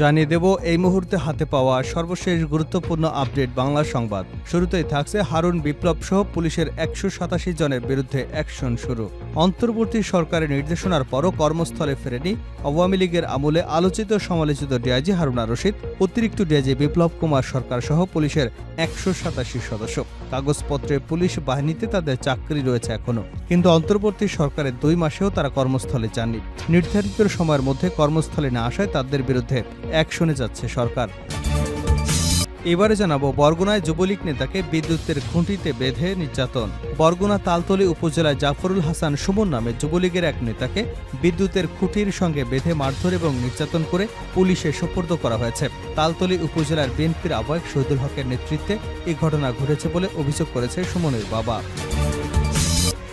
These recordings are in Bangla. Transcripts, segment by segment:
জানিয়ে দেব, এই মুহূর্তে হাতে পাওয়া সর্বশেষ গুরুত্বপূর্ণ আপডেট বাংলা সংবাদ। শুরুতেই থাকছে হারুন বিপ্লব সহ পুলিশের একশো সাতাশি জনের বিরুদ্ধে অ্যাকশন শুরু। অন্তর্বর্তী সরকারের নির্দেশনার পরও কর্মস্থলে ফেরেনি আওয়ামী লীগের আমলে আলোচিত সমালোচিত ডিআইজি হারুনা রশিদ, অতিরিক্ত ডিআইজি বিপ্লব কুমার সরকার সহ পুলিশের একশো সাতাশি সদস্য। কাগজপত্রে পুলিশ বাহিনীতে তাদের চাকরি রয়েছে এখনও। কিন্তু অন্তর্বর্তী সরকারের দুই মাসেও তারা কর্মস্থলে যাননি। নির্ধারিত সময়ের মধ্যে কর্মস্থলে না আসায় তাদের বিরুদ্ধে অ্যাকশনে যাচ্ছে সরকার। এবারে জানাব, বরগুনায় যুবলীগ নেতাকে বিদ্যুতের খুঁটিতে বেঁধে নির্যাতন। বরগুনা তালতলী উপজেলায় জাফরুল হাসান সুমন নামে যুবলীগের এক নেতাকে বিদ্যুতের খুঁটির সঙ্গে বেঁধে মারধর এবং নির্যাতন করে পুলিশে সোপর্দ করা হয়েছে। তালতলী উপজেলার বিএনপির আহ্বায়ক শহীদুল হকের নেতৃত্বে এই ঘটনা ঘটেছে বলে অভিযোগ করেছে সুমনের বাবা।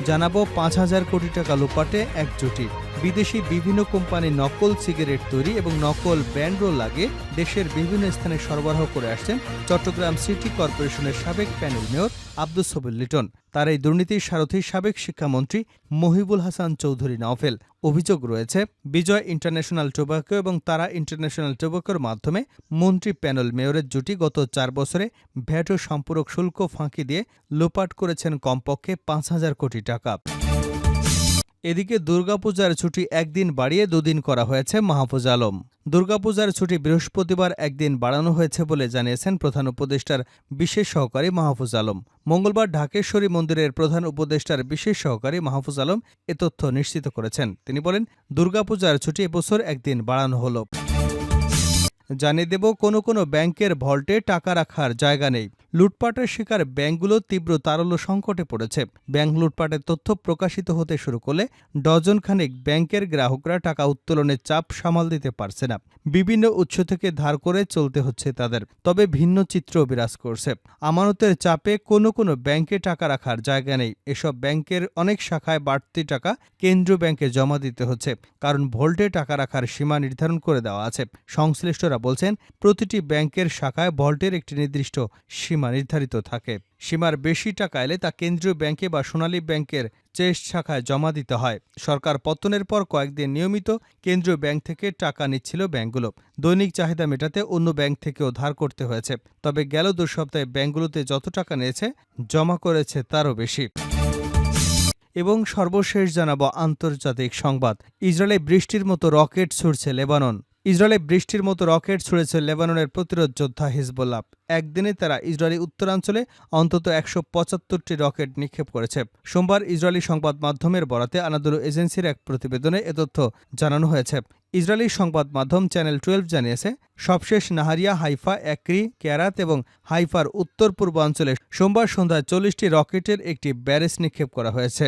জানাব, পাঁচ হাজার কোটি টাকা লোপাটে এক জুটি বিদেশি বিভিন্ন কোম্পানি নকল সিগারেট তৈরি এবং নকল ব্যান্ডরোল লাগিয়ে দেশের বিভিন্ন স্থানে সরবরাহ করে আসছেন চট্টগ্রাম সিটি কর্পোরেশনের সাবেক প্যানেল মেয়র আব্দুস সবির লিটন। তার এই দুর্নীতির সারথী সাবেক শিক্ষামন্ত্রী মহিবুল হাসান চৌধুরী নওফেল। অভিযোগ রয়েছে, বিজয় ইন্টারন্যাশনাল টোবাকো এবং তারা ইন্টারন্যাশনাল টোবাকোর মাধ্যমে মন্ত্রী প্যানেল মেয়রের জুটি গত চার বছরে ভ্যাট ও সম্পূরক শুল্ক ফাঁকি দিয়ে লোপাট করেছেন কমপক্ষে পাঁচ হাজার কোটি টাকা। এদিকে দুর্গাপূজার ছুটি একদিন বাড়িয়ে দুদিন করা হয়েছে মাহফুজ আলম। দুর্গাপূজার ছুটি বৃহস্পতিবার একদিন বাড়ানো হয়েছে বলে জানিয়েছেন প্রধান উপদেষ্টার বিশেষ সহকারী মাহফুজ আলম। মঙ্গলবার ঢাকেশ্বরী মন্দিরের প্রধান উপদেষ্টার বিশেষ সহকারী মাহফুজ আলম এ তথ্য নিশ্চিত করেছেন। তিনি বলেন, দুর্গাপূজার ছুটি এবছর একদিন বাড়ানো হলো। জানিয়ে দেব কোনো কোনো ব্যাংকের ভল্টে টাকা রাখার জায়গা নেই। লুটপাটের শিকার ব্যাংকগুলো তীব্র তারল্য সংকটে পড়েছে। ব্যাংক লুটপাটের তথ্য প্রকাশিত হতে শুরু করলে ডজনখানেক ব্যাংকের গ্রাহকরা টাকা উত্তোলনের চাপ সামাল দিতে পারছে না। বিভিন্ন উৎস থেকে ধার করে চলতে হচ্ছে তাদের, তবে ভিন্ন চিত্র বিরাজ করছে। আমানতের চাপে কোনো কোনো ব্যাংকে টাকা রাখার জায়গা নেই। এসব ব্যাংকের অনেক শাখায় বাড়তি টাকা কেন্দ্রীয় ব্যাংকে জমা দিতে হচ্ছে, কারণ ভোল্টে টাকা রাখার সীমা নির্ধারণ করে দেওয়া আছে। সংশ্লিষ্টরা বলছেন, প্রতিটি ব্যাংকের শাখায় ভল্টের একটি নির্দিষ্ট সীমা নির্ধারিত থাকে। সীমার বেশি টাকা এলে তা কেন্দ্রীয় ব্যাংকে বা সোনালী ব্যাংকের চেস্ট শাখায় জমা দিতে হয়। সরকার পতনের পর কয়েকদিন নিয়মিত কেন্দ্রীয় ব্যাংক থেকে টাকা নিচ্ছিল ব্যাংকগুলো। দৈনিক চাহিদা মেটাতে অন্য ব্যাংক থেকেও ধার করতে হয়েছে। তবে গেল দু সপ্তাহে ব্যাংকগুলোতে যত টাকা নিয়েছে, জমা করেছে তারও বেশি। এবং সর্বশেষ জানাব আন্তর্জাতিক সংবাদ। ইসরায়েলে বৃষ্টির মতো রকেট ছুড়ছে লেবানন। ইসরায়েলে বৃষ্টির মতো রকেট ছুড়েছে লেবাননের প্রতিরোধ যোদ্ধা হিজবুল্লাহ। একদিনে তারা ইসরায়েলি উত্তরাঞ্চলে অন্তত একশো পঁচাত্তরটি রকেট নিক্ষেপ করেছে। সোমবার ইসরায়েলি সংবাদ মাধ্যমের বরাতে আনাদুলু এজেন্সির এক প্রতিবেদনে এ তথ্য জানানো হয়েছে। ইসরায়েলি সংবাদ মাধ্যম চ্যানেল টুয়েলভ জানিয়েছে, সবশেষ নাহারিয়া, হাইফা, একরি, ক্যারাত এবং হাইফার উত্তর পূর্বাঞ্চলে সোমবার সন্ধ্যায় চল্লিশটি রকেটের একটি ব্যারেজ নিক্ষেপ করা হয়েছে।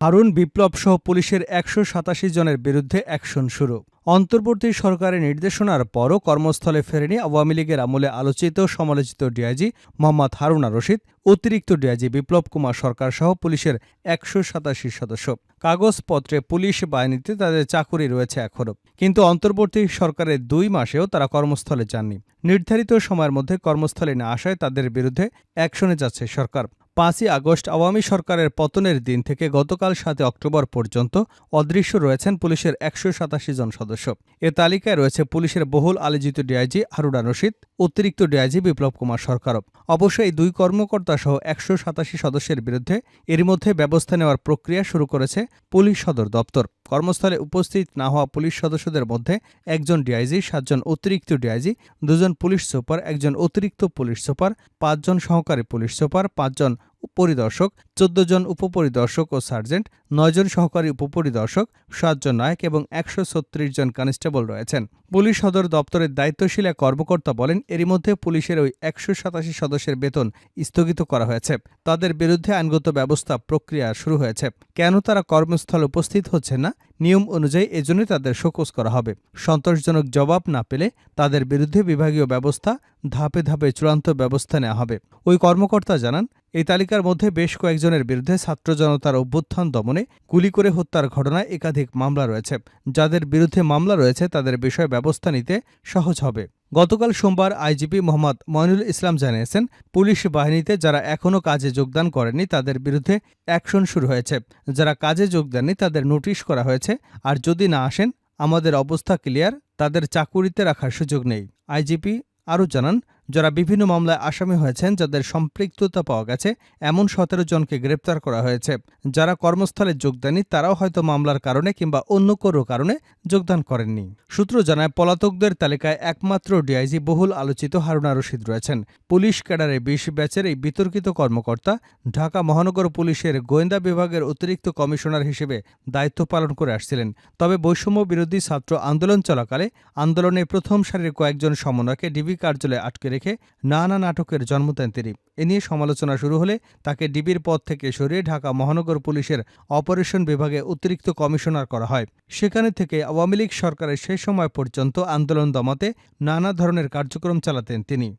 হারুন বিপ্লব সহ পুলিশের একশো সাতাশি জনের বিরুদ্ধে অ্যাকশন শুরু। অন্তর্বর্তী সরকারের নির্দেশনার পরও কর্মস্থলে ফেরেনি আওয়ামী লীগের আমলে আলোচিত সমালোচিত ডিআইজি মোহাম্মদ হারুনা রশিদ, অতিরিক্ত ডিআইজি বিপ্লব কুমার সরকার সহ পুলিশের একশো সাতাশি সদস্য। কাগজপত্রে পুলিশ বাহিনীতে তাদের চাকুরি রয়েছে এখনও। কিন্তু অন্তর্বর্তী সরকারের দুই মাসেও তারা কর্মস্থলে যাননি। নির্ধারিত সময়ের মধ্যে কর্মস্থলে না আসায় তাদের বিরুদ্ধে অ্যাকশনে যাচ্ছে সরকার। পাঁচই আগস্ট আওয়ামী সরকারের পতনের দিন থেকে গতকাল সাতে অক্টোবর পর্যন্ত অদৃশ্য রয়েছেন পুলিশের একশো সাতাশি জন সদস্য। এ তালিকায় রয়েছে পুলিশের বহুল আলোচিত ডিআইজি হারুনা রশিদ, অতিরিক্ত ডিআইজি বিপ্লব কুমার সরকারও অবশ্য এই দুই কর্মকর্তা সহ একশো সাতাশি সদস্যের বিরুদ্ধে এর মধ্যে ব্যবস্থা নেওয়ার প্রক্রিয়া শুরু করেছে পুলিশ সদর দপ্তর। কর্মস্থলে উপস্থিত না হওয়া পুলিশ সদস্যদের মধ্যে একজন ডিআইজি, সাতজন অতিরিক্ত ডিআইজি, দুজন পুলিশ সুপার, একজন অতিরিক্ত পুলিশ সুপার, পাঁচজন সহকারী পুলিশ সুপার, পাঁচজন পরিদর্শক চোদ্দ জন উপপরিদর্শক ও সার্জেন্ট নয়জন সহকারী উপপরিদর্শক সাতজন নায়ক এবং একশো ছত্রিশ জন কনস্টেবল রয়েছেন। পুলিশ সদর দপ্তরের দায়িত্বশীল এক কর্মকর্তা বলেন, এরই মধ্যে পুলিশের ওই একশো সাতাশি সদস্যের বেতন স্থগিত করা হয়েছে। তাদের বিরুদ্ধে আইনগত ব্যবস্থা প্রক্রিয়া শুরু হয়েছে। কেন তারা কর্মস্থল উপস্থিত হচ্ছে না? নিয়ম অনুযায়ী এজন্যই তাদের শোকজ করা হবে। সন্তোষজনক জবাব না পেলে তাদের বিরুদ্ধে বিভাগীয় ব্যবস্থা ধাপে ধাপে চূড়ান্ত ব্যবস্থা নেওয়া হবে। ওই কর্মকর্তা জানান, এই তালিকার মধ্যে বেশ কয়েকজনের বিরুদ্ধে ছাত্র জনতার অভ্যুত্থান দমনে গুলি করে হত্যার ঘটনায় একাধিক মামলা রয়েছে। যাদের বিরুদ্ধে মামলা রয়েছে তাদের বিষয়ে ব্যবস্থা নিতে সহজ হবে। গতকাল সোমবার আইজিপি মোহাম্মদ ময়নুল ইসলাম জানিয়েছেন, পুলিশ বাহিনীতে যারা এখনও কাজে যোগদান করেনি তাদের বিরুদ্ধে অ্যাকশন শুরু হয়েছে। যারা কাজে যোগ দেননি তাদের নোটিশ করা হয়েছে। আর যদি না আসেন, আমাদের অবস্থা ক্লিয়ার, তাদের চাকুরিতে রাখার সুযোগ নেই। আইজিপি আরও জানান যারা বিভিন্ন মামলায় আসামি হয়েছেন, যাদের সম্পৃক্ততা পাওয়া গেছে, এমন সতেরো জনকে গ্রেপ্তার করা হয়েছে। যারা কর্মস্থলে যোগ দেননি, তারাও হয়তো মামলার কারণে কিংবা অন্য কোনো কারণে যোগদান করেননি। সূত্র জানায়, পলাতকদের তালিকায় একমাত্র ডিআইজি বহুল আলোচিত হারুনা রশিদ রয়েছেন। পুলিশ ক্যাডারে বিশ ব্যাচের এই বিতর্কিত কর্মকর্তা ঢাকা মহানগর পুলিশের গোয়েন্দা বিভাগের অতিরিক্ত কমিশনার হিসেবে দায়িত্ব পালন করে আসছিলেন। তবে বৈষম্য বিরোধী ছাত্র আন্দোলন চলাকালে আন্দোলনে প্রথম সারির কয়েকজন সমন্বয়কে ডিবি কার্যালয়ে আটকে রেখে নানা নাটকের জন্ম দেন তিনি। এ নিয়ে সমালোচনা শুরু হলে তাকে ডিবির পদ থেকে সরিয়ে ঢাকা মহানগর পুলিশের অপারেশন বিভাগে অতিরিক্ত কমিশনার করা হয়। সেখানে থেকে আওয়ামী লীগ সরকারের সেই সময় পর্যন্ত আন্দোলন দমাতে নানা ধরনের কার্যক্রম চালাতেন তিনি।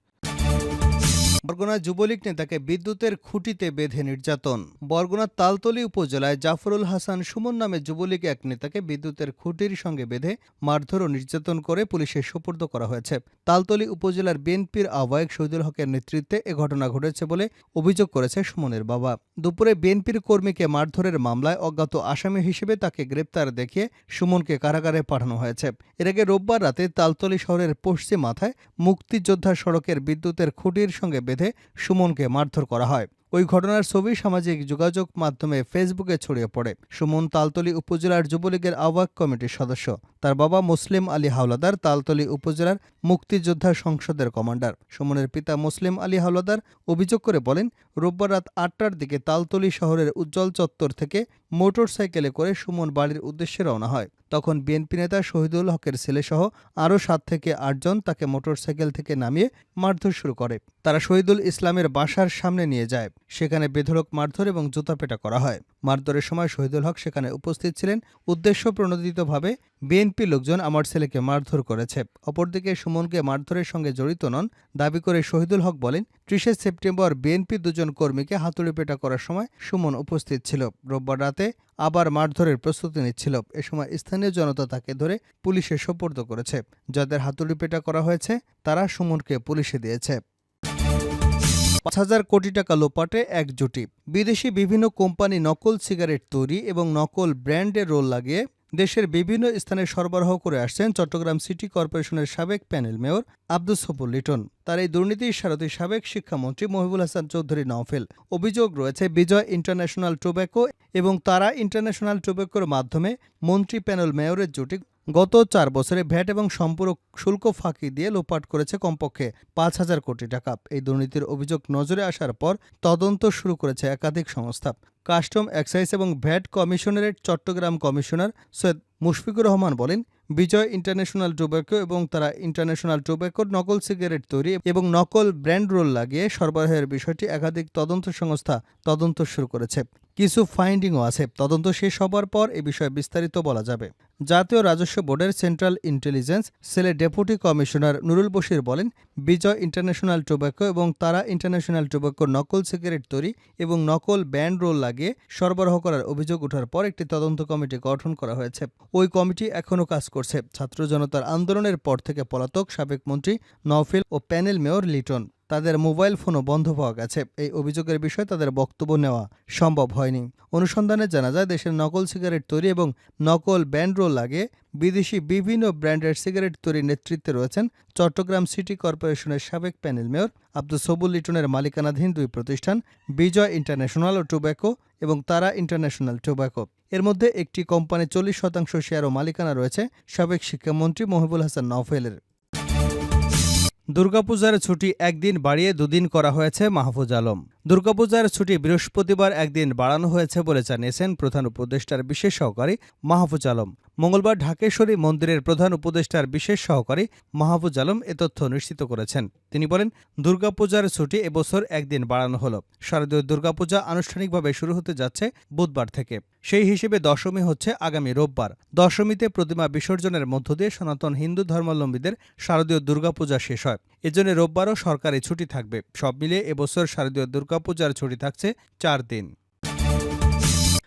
বরগুনা যুবলীগ নেতাকে বিদ্যুতের খুঁটিতে বেঁধে নির্যাতন। বরগুনার তালতলী উপজেলায় জাফরুল হাসান সুমন নামে যুবলীগ এক নেতাকে বিদ্যুতের খুঁটির সঙ্গে বেঁধে মারধর ও নির্যাতন করে পুলিশের সোপর্দ করা হয়েছে। তালতলী উপজেলার বিএনপির আহ্বায়ক শহীদুল হকের নেতৃত্বে এ ঘটনা ঘটেছে বলে অভিযোগ করেছে সুমনের বাবা। দুপুরে বিএনপির কর্মীকে মারধরের মামলায় অজ্ঞাত আসামি হিসেবে তাকে গ্রেপ্তার দেখিয়ে সুমনকে কারাগারে পাঠানো হয়েছে। এর আগে রোববার রাতে তালতলী শহরের পশ্চিম মাথায় মুক্তিযোদ্ধা সড়কের বিদ্যুতের খুঁটির সঙ্গে বেঁধে সুমনকে মারধর করা হয়। ওই ঘটনার ছবি সামাজিক যোগাযোগ মাধ্যমে ফেসবুকে ছড়িয়ে পড়ে। সুমন তালতলী উপজেলার যুবলীগের আহ্বায়ক কমিটির সদস্য। তার বাবা মুসলিম আলী হাওলাদার, তালতলী উপজেলার মুক্তিযোদ্ধা সংসদের কমান্ডার। সুমনের পিতা মুসলিম আলী হাওলাদার অভিযোগ করে বলেন, রোববার রাত আটটার দিকে তালতলী শহরের উজ্জ্বল চত্বর থেকে মোটরসাইকেলে করে সুমন বাড়ির উদ্দেশ্যে রওনা হয়। তখন বিএনপি নেতা শহীদুল হকের ছেলেসহ আরও সাত থেকে আটজন তাকে মোটরসাইকেল থেকে নামিয়ে মারধর শুরু করে। তারা শহীদুল ইসলামের বাসার সামনে নিয়ে যায়। সেখানে বেধড়ক মারধর এবং জুতাপেটা করা হয়। মারধরের সময় শহীদুল হক সেখানে উপস্থিত ছিলেন উদ্দেশ্য প্রণোদিতভাবে বিএনপি লোকজন আমার ছেলেকে মারধর করেছে। অপরদিকে সুমনকে মারধরের সঙ্গে জড়িত নন, দাবি করে শহীদুল হক বলেন ত্রিশে সেপ্টেম্বর বিএনপি দুজন কর্মীকে হাতুড়ি পেটা করার সময় সুমন উপস্থিত ছিল। রোববার রাতে আবার মারধরের প্রস্তুতি নিচ্ছিল। এ সময় স্থানীয় জনতা তাকে ধরে পুলিশে সোপর্দ করেছে। যাদের হাতুড়ি পেটা করা হয়েছে, তারা সুমনকে পুলিশে দিয়েছে। পাঁচ হাজার কোটি টাকা লোপাটে এক জুটি। বিদেশি বিভিন্ন কোম্পানি নকল সিগারেট তৈরি এবং নকল ব্র্যান্ডের রোল লাগিয়ে দেশের বিভিন্ন স্থানে সরবরাহ করে আসছেন চট্টগ্রাম সিটি কর্পোরেশনের সাবেক প্যানেল মেয়র আব্দুল সফুর লিটন। তার এই দুর্নীতির সারথী সাবেক শিক্ষামন্ত্রী মহিবুল হাসান চৌধুরী নওফেল। অভিযোগ রয়েছে, বিজয় ইন্টারন্যাশনাল টোব্যাকো এবং তারা ইন্টারন্যাশনাল টোব্যাকোর মাধ্যমে মন্ত্রী প্যানেল মেয়রের জুটি গত চার বছরে ভ্যাট এবং সম্পূরক শুল্ক ফাঁকি দিয়ে লোপাট করেছে কমপক্ষে পাঁচ হাজার কোটি টাকা। এই দুর্নীতির অভিযোগ নজরে আসার পর তদন্ত শুরু করেছে একাধিক সংস্থা। কাস্টম এক্সাইজ এবং VAT commissionerate Chattogram commissioner Syed Mushfiqur Rahman বলেন, বিজয় ইন্টারন্যাশনাল টোব্যাকো এবং তারা ইন্টারন্যাশনাল টোব্যাকোর নকল সিগারেট তৈরি এবং নকল ব্র্যান্ড রোল লাগিয়ে সরবরাহের বিষয়টি একাধিক তদন্ত সংস্থা তদন্ত শুরু করেছে। কিছু ফাইন্ডিংও আছে। তদন্ত শেষ হবার পর এ বিষয়ে বিস্তারিত বলা যাবে। জাতীয় রাজস্ব বোর্ডের সেন্ট্রাল ইন্টেলিজেন্স সেলের ডেপুটি কমিশনার নুরুল বশির বলেন, বিজয় ইন্টারন্যাশনাল টোব্যাকো এবং তারা ইন্টারন্যাশনাল টোব্যাকোর নকল সিগারেট তৈরি এবং নকল ব্যান্ড রোল লাগিয়ে সরবরাহ করার অভিযোগ ওঠার পর একটি তদন্ত কমিটি গঠন করা হয়েছে। ওই কমিটি এখনও কাজ করছে। ছাত্র জনতার আন্দোলনের পর থেকে পলাতক সাবেক মন্ত্রী নওফিল ও প্যানেল মেয়র লিটন। তাদের মোবাইল ফোনও বন্ধ পাওয়া গেছে। এই অভিযোগের বিষয়ে তাদের বক্তব্য নেওয়া সম্ভব হয়নি। অনুসন্ধানে জানা যায়, দেশের নকল সিগারেট তৈরি এবং নকল ব্যান্ড রোল লাগে বিদেশি বিভিন্ন ব্র্যান্ডের সিগারেট তৈরির নেতৃত্বে রয়েছেন চট্টগ্রাম সিটি কর্পোরেশনের সাবেক প্যানেল মেয়র আব্দুল সবুল লিটনের মালিকানাধীন দুই প্রতিষ্ঠান, বিজয় ইন্টারন্যাশনাল ও টোব্যাকো এবং তারা ইন্টারন্যাশনাল টোব্যাকো। এর মধ্যে একটি কোম্পানি চল্লিশ শতাংশ শেয়ার ও মালিকানা রয়েছে সাবেক শিক্ষামন্ত্রী মহিবুল হাসান নওফেলের। দুর্গাপূজার ছুটি একদিন বাড়িয়ে দুদিন করা হয়েছে মাহফুজ আলম। দুর্গাপূজার ছুটি বৃহস্পতিবার একদিন বাড়ানো হয়েছে বলে জানিয়েছেন প্রধান উপদেষ্টার বিশেষ সহকারী মাহফুজ আলম। মঙ্গলবার ঢাকেশ্বরী মন্দিরের প্রধান উপদেষ্টার বিশেষ সহকারী মাহফুজ আলম এ তথ্য নিশ্চিত করেছেন। তিনি বলেন, দুর্গাপূজার ছুটি এবছর একদিন বাড়ানো হলো। শারদীয় দুর্গাপূজা আনুষ্ঠানিকভাবে শুরু হতে যাচ্ছে বুধবার থেকে। সেই হিসেবে দশমী হচ্ছে আগামী রোববার। দশমীতে প্রতিমা বিসর্জনের মধ্য দিয়ে সনাতন হিন্দু ধর্মাবলম্বীদের শারদীয় দুর্গাপূজা শেষ হয়। এজন্য রোববারও সরকারি ছুটি থাকবে। সব মিলিয়ে এবছর শারদীয় দুর্গাপূজার ছুটি থাকছে চার দিন।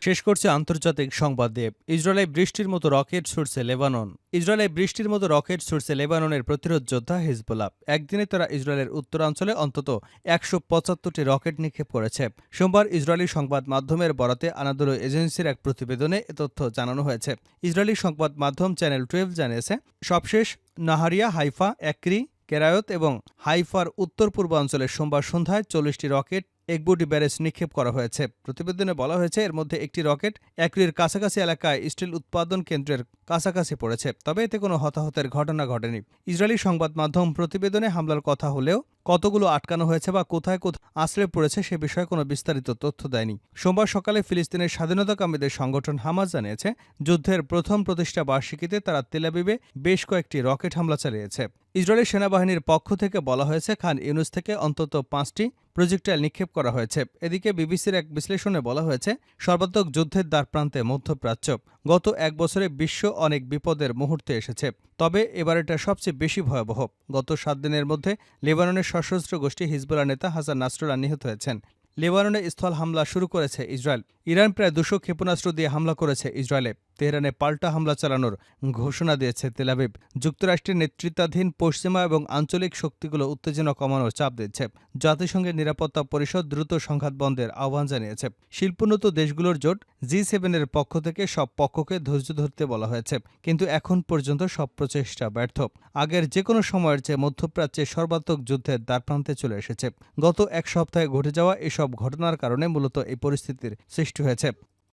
শেষ করছে আন্তর্জাতিক সংবাদ দেব। ইসরায়েলে বৃষ্টির মতো রকেট ছুটছে লেবানন। ইসরায়েলে বৃষ্টির মতো রকেট ছুটছে লেবাননের প্রতিরোধ যোদ্ধা হিজবুল্লাহ। একদিনে তারা ইসরায়েলের উত্তরাঞ্চলে অন্তত একশো পঁচাত্তরটি রকেট নিক্ষেপ করেছে। সোমবার ইসরায়েলি সংবাদ মাধ্যমের বরাতে আনাদুল এজেন্সির এক প্রতিবেদনে এ তথ্য জানানো হয়েছে। ইসরায়েলি সংবাদ মাধ্যম চ্যানেল টুয়েলভ জানিয়েছে, সবশেষ নাহারিয়া, হাইফা, একরি কেরায়ত এবং হাইফার উত্তর পূর্বাঞ্চলে সোমবার সন্ধ্যায় চল্লিশটি রকেট একবুটি ব্যারেজ নিক্ষেপ করা হয়েছে। প্রতিবেদনে বলা হয়েছে, এর মধ্যে একটি রকেট একরির কাছাকাছি এলাকায় স্টিল উৎপাদন কেন্দ্রের কাছাকাছি পড়েছে, তবে এতে কোনো হতাহতের ঘটনা ঘটেনি। ইসরায়েলি সংবাদ মাধ্যম প্রতিবেদনে হামলার কথা হলেও কতগুলো আটকানো হয়েছে বা কোথায় কোথায় আশ্রয় পড়েছে সে বিষয়ে কোনো বিস্তারিত তথ্য দেয়নি। সোমবার সকালে ফিলিস্তিনের স্বাধীনতাকামীদের সংগঠন হামাস জানিয়েছে, যুদ্ধের প্রথম প্রতিষ্ঠা বার্ষিকীতে তারা তেলাবিবে বেশ কয়েকটি রকেট হামলা চালিয়েছে। ইসরায়েলি সেনাবাহিনীর পক্ষ থেকে বলা হয়েছে, খান ইউনুস থেকে অন্তত পাঁচটি প্রজেক্টাইল নিক্ষেপ করা হয়েছে। এদিকে বিবিসির এক বিশ্লেষণে বলা হয়েছে, সর্বাত্মক যুদ্ধের দ্বারপ্রান্তে মধ্যপ্রাচ্য গত এক বছরে বিশ্ব অনেক বিপদের মুহূর্তে এসেছে। তবে এবার এটা সবচেয়ে বেশি ভয়াবহ। গত সাত দিনের মধ্যে লেবাননের সশস্ত্র গোষ্ঠী হিজবুল্লাহ নেতা হাসান নাসরুল্লাহ নিহত হয়েছেন। লেবাননে স্থল হামলা শুরু করেছে ইসরায়েল। ইরান প্রায় দুশো ক্ষেপণাস্ত্র দিয়ে হামলা করেছে ইসরায়েলে। তেহরানে পাল্টা হামলা চালানোর ঘোষণা দিয়েছে তেলাবিব যুক্তরাষ্ট্রের নেতৃত্বাধীন পশ্চিমা এবং আঞ্চলিক শক্তিগুলো উত্তেজনা কমানোর চাপ দিচ্ছে। জাতিসংঘের নিরাপত্তা পরিষদ দ্রুত সংঘাত বন্ধের আহ্বান জানিয়েছে। শিল্পোন্নত দেশগুলোর জোট জি সেভেনের পক্ষ থেকে সব পক্ষকে ধৈর্য ধরতে বলা হয়েছে। কিন্তু এখন পর্যন্ত সব প্রচেষ্টা ব্যর্থ। আগের যে কোনো সময়ের চেয়ে মধ্যপ্রাচ্যে সর্বাত্মক যুদ্ধের দ্বারপ্রান্তে চলে এসেছে। গত এক সপ্তাহে ঘটে যাওয়া এসব ঘটনার কারণে মূলত এই পরিস্থিতির সৃষ্টি হয়েছে।